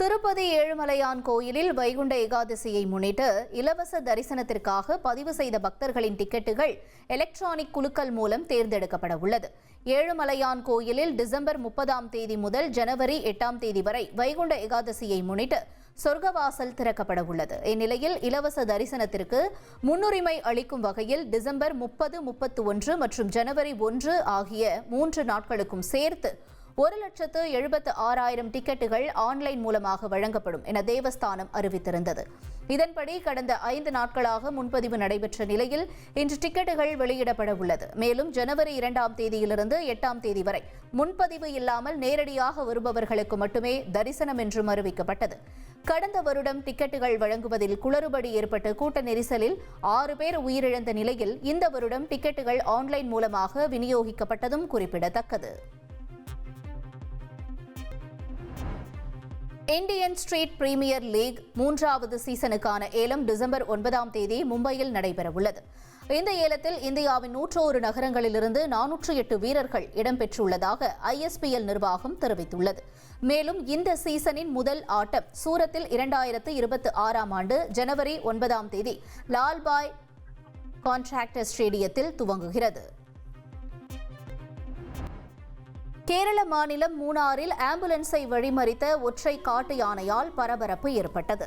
திருப்பதி ஏழுமலையான் கோயிலில் வைகுண்ட ஏகாதசியை முன்னிட்டு இலவச தரிசனத்திற்காக பதிவு செய்த பக்தர்களின் டிக்கெட்டுகள் எலக்ட்ரானிக் குலுக்கல் மூலம் தேர்ந்தெடுக்கப்பட உள்ளது. ஏழுமலையான் கோயிலில் டிசம்பர் முப்பதாம் தேதி முதல் ஜனவரி எட்டாம் தேதி வரை வைகுண்ட ஏகாதசியை முன்னிட்டு சொர்க்கவாசல் திறக்கப்பட உள்ளது. இந்நிலையில் இலவச தரிசனத்திற்கு முன்னுரிமை அளிக்கும் வகையில் டிசம்பர் முப்பது முப்பத்து ஒன்று மற்றும் ஜனவரி ஒன்று ஆகிய மூன்று நாட்களுக்கும் சேர்த்து ஒரு லட்சத்து எழுபத்து ஆறாயிரம் டிக்கெட்டுகள் ஆன்லைன் மூலமாக வழங்கப்படும் என தேவஸ்தானம் அறிவித்திருந்தது. இதன்படி கடந்த ஐந்து நாட்களாக முன்பதிவு நடைபெற்ற நிலையில் இன்று டிக்கெட்டுகள் வெளியிடப்பட உள்ளது. மேலும் ஜனவரி இரண்டாம் தேதியிலிருந்து எட்டாம் தேதி வரை முன்பதிவு இல்லாமல் நேரடியாக வருபவர்களுக்கு மட்டுமே தரிசனம் என்றும் அறிவிக்கப்பட்டது. கடந்த வருடம் டிக்கெட்டுகள் வழங்குவதில் குளறுபடி ஏற்பட்ட கூட்ட நெரிசலில் ஆறு பேர் உயிரிழந்த நிலையில் இந்த வருடம் டிக்கெட்டுகள் ஆன்லைன் மூலமாக விநியோகிக்கப்பட்டதும் குறிப்பிடத்தக்கது. இந்தியன் ஸ்ட்ரீட் பிரீமியர் லீக் மூன்றாவது சீசனுக்கான ஏலம் டிசம்பர் ஒன்பதாம் தேதி மும்பையில் நடைபெறவுள்ளது. இந்த ஏலத்தில் இந்தியாவின் நூற்றோரு நகரங்களிலிருந்து நானூற்று எட்டு வீரர்கள் இடம்பெற்றுள்ளதாக ஐஎஸ்பிஎல் நிர்வாகம் தெரிவித்துள்ளது. மேலும் இந்த சீசனின் முதல் ஆட்டம் சூரத்தில் இரண்டாயிரத்து இருபத்தி ஆறாம் ஆண்டு ஜனவரி ஒன்பதாம் தேதி லால்பாய் கான்ட்ராக்டர் ஸ்டேடியத்தில் துவங்குகிறது. கேரள மாநிலம் மூணாறில் ஆம்புலன்ஸை வழிமறித்த ஒற்றை காட்டு யானையால் பரபரப்பு ஏற்பட்டது.